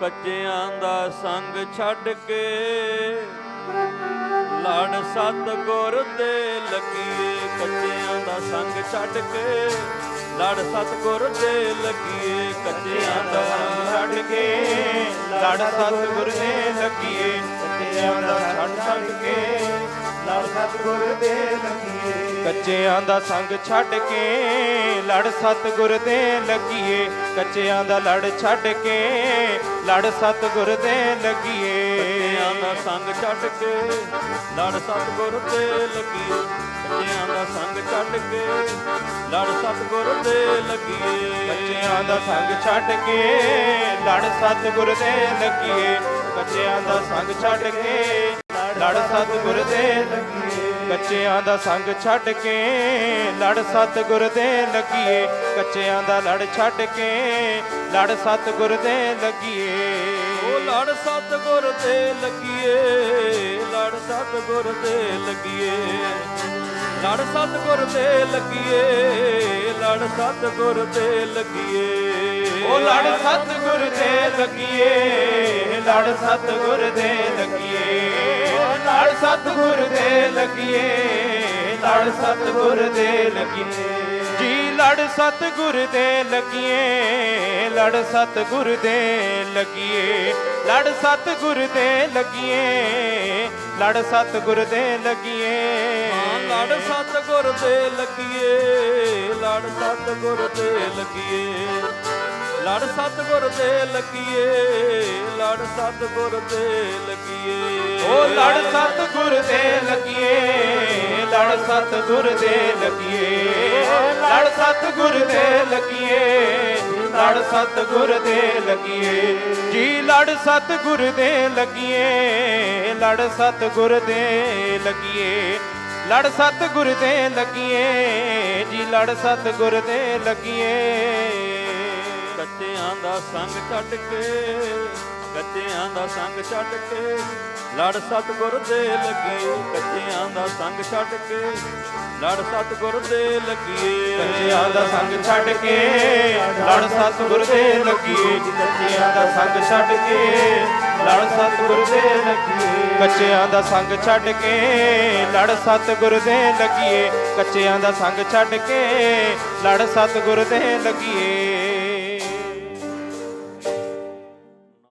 ਕੱਚਿਆਂ ਦਾ ਸੰਗ ਛੱਡ ਕੇ ਲੜ ਸਤਗੁਰ ਦੇ ਲੱਗੀਏ ਕੱਚਿਆਂ ਦਾ ਸੰਗ ਛੱਡ ਕੇ ਲੜ ਸਤਗੁਰ ਦੇ ਲੱਗੀਏ ਕੱਚਿਆਂ ਦਾ ਸੰਗ ਛੱਡ ਕੇ ਲੜ ਸਤਿਗੁਰ ਦੇ ਲੱਗੀਏ ਕੱਚਿਆਂ ਦਾ ਛੱਡ ਛੱਡ ਕੇ ਲੜ ਸਤਿਗੁਰ ਦੇ ਲੱਗੀਏ ਕੱਚਿਆਂ ਦਾ ਸੰਗ ਛੱਡ ਕੇ ਲੜ ਸਤਿਗੁਰ ਦੇ ਲੱਗੀਏ। ਕੱਚਿਆਂ ਦਾ ਲੜ ਛੱਡ ਕੇ ਲੜ ਸਤਿਗੁਰ ਦੇ ਲੱਗੀਏ। ਕੱਚਿਆਂ ਦਾ ਸੰਗ ਛੱਡ ਕੇ ਲੜ ਸਤਗੁਰ ਦੇ ਲੱਗੀਏ। ਕੱਚਿਆਂ ਦਾ ਸੰਗ ਛੱਡ ਕੇ ਲੜ ਸਤਗੁਰ ਦੇ ਲੱਗੀਏ। ਕੱਚਿਆਂ ਦਾ ਸੰਗ ਛੱਡ ਕੇ ਲੜ ਸਤਿਗੁਰ ਦੇ ਲੱਗੀਏ। ਕੱਚਿਆਂ ਦਾ ਸੰਗ ਛੱਡ ਕੇ ਲੜ ਸਤਿਗੁਰ ਦੇ ਲੱਗੀਏ। ਕੱਚਿਆਂ ਦਾ ਸੰਗ ਛੱਡ ਕੇ ਲੜ ਸਤਿਗੁਰ ਦੇ ਲੱਗੀਏ। ਕੱਚਿਆਂ ਦਾ ਲੜ ਛੱਡ ਕੇ ਲੜ ਸਤਿਗੁਰ ਦੇ ਲੱਗੀਏ। ਉਹ ਲੜ ਸਤਗੁਰ ਦੇ ਲੱਗੀਏ ਲੜ ਸਤਗੁਰ ਦੇ ਲੱਗੀਏ। ਲੜ ਸਤਗੁਰ ਦੇ ਲੱਗੀਏ ਲੜ ਸਤਗੁਰ ਦੇ ਲੱਗੀਏ। ਉਹ ਲੜ ਸਤਿਗੁਰ ਦੇ ਲੱਗੀਏ ਲੜ ਸਤਿਗੁਰ ਦੇ ਲੱਗੀਏ। ਸਤਿਗੁਰ ਦੇ ਲੱਗੀਏ ਲੜ ਸਤਿਗੁਰ ਦੇ ਲੱਗੀਏ ਜੀ ਲੜ ਸਤਿਗੁਰ ਦੇ ਲੱਗੀਏ ਲੜ ਸਤਿਗੁਰ ਦੇ ਲੱਗੀਏ ਲੜ ਸਤਿਗੁਰ ਦੇ ਲੱਗੀਏ ਲੜ ਸਤਿਗੁਰ ਦੇ ਲੱਗੀਏ ਲੜ ਸਤਗੁਰ ਦੇ ਲੱਗੀਏ ਲੜ ਸਤਗੁਰ ਦੇ ਲੱਗੀਏ ਲੜ ਸਤਗੁਰ ਦੇ ਲੱਗੀਏ ਲੜ ਸਤਗੁਰ ਦੇ ਲੱਗੀਏ ਲੜ ਸਤਿਗੁਰ ਦੇ ਲੱਗੀਏ, ਲੜ ਸਤਿਗੁਰ ਦੇ ਲੱਗੀਏ, ਲੜ ਸਤਿਗੁਰ ਦੇ ਲੱਗੀਏ, ਲੜ ਸਤਿਗੁਰ ਦੇ ਲੱਗੀਏ। ਜੀ ਲੜ ਸਤਿਗੁਰ ਦੇ ਲੱਗੀਏ, ਲੜ ਸਤਿਗੁਰ ਦੇ ਲੱਗੀਏ। ਲੜ ਸਤਿਗੁਰ ਦੇ ਲੱਗੀਏ, ਜੀ ਲੜ ਸਤਿਗੁਰ ਦੇ ਲੱਗੀਏ। ਕੱਚਿਆਂ ਦਾ ਸੰਗ ਛੱਡ ਕੇ ਕੱਚਿਆਂ ਦਾ ਸੰਗ ਛੱਡ ਕੇ ਲੜ ਸਤਗੁਰ ਦੇ ਲੱਗੀਏ ਕੱਚਿਆਂ ਦਾ ਸੰਗ ਛੱਡ ਕੇ ਲੜ ਸਤਗੁਰ ਦੇ ਲੱਗੀਏ ਕੱਚਿਆਂ ਦਾ ਸੰਗ ਛੱਡ ਕੇ ਲੜ ਸਤਿਗੁਰ ਦੇ ਲੱਗੀਏ ਕੱਚਿਆਂ ਦਾ ਸੰਗ ਛੱਡ ਕੇ ਲੜ ਸਤਿਗੁਰ ਦੇ ਲੱਗੀਏ ਕੱਚਿਆਂ ਦਾ ਸੰਗ ਛੱਡ ਕੇ ਲੜ ਸਤਿਗੁਰ ਦੇ ਲੱਗੀਏ ਕੱਚਿਆਂ ਦਾ ਸੰਗ ਛੱਡ ਕੇ ਲੜ ਸਤਿਗੁਰ ਦੇ ਲੱਗੀਏ